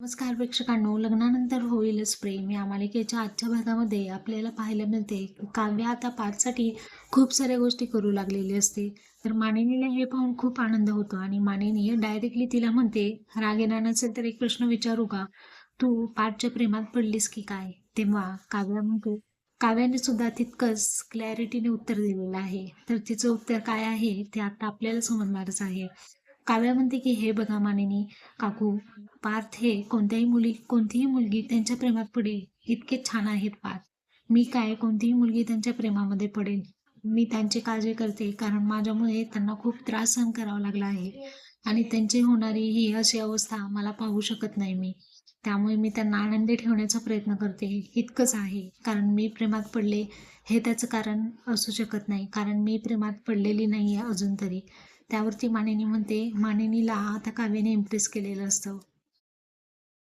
नमस्कार प्रेक्षकांनो. लग्नानंतर होईलच प्रेम. या मालिकेच्या आजच्या भागामध्ये आपल्याला पाहायला मिळते काव्य आता पाठसाठी खूप साऱ्या गोष्टी करू लागलेली असते. तर मानिनीला हे पाहून खूप आनंद होतो आणि मानिनी डायरेक्टली तिला म्हणते राग येणार नसेल तर एक प्रश्न विचारू का? तू पाठच्या प्रेमात पडलीस की काय? तेव्हा काव्या म्हणते काव्याने सुद्धा तितकंच क्लॅरिटीने उत्तर दिलेलं आहे. तर तिचं उत्तर काय आहे ते आता आपल्याला समजणारच आहे. काव्या म्हणते की हे बघा मानिनी काकू पार्थ हे कोणत्याही मुली कोणतीही मुलगी त्यांच्या प्रेमात पडेल. इतके छान आहेत पार्थ. मी काय कोणतीही मुलगी त्यांच्या प्रेमामध्ये पडेल. मी त्यांची काळजी करते कारण माझ्यामुळे त्यांना खूप त्रास सहन करावा लागला आहे. आणि त्यांची होणारी ही अशी अवस्था मला पाहू शकत नाही मी. त्यामुळे मी त्यांना आनंदी ठेवण्याचा प्रयत्न करते. इतकंच आहे. कारण मी प्रेमात पडले हे त्याचं कारण असू शकत नाही. कारण मी प्रेमात पडलेली नाही आहे अजून तरी. त्यावरती मानिनी म्हणते मानिनीला आता काव्याने इम्प्रेस केलेलं असतं.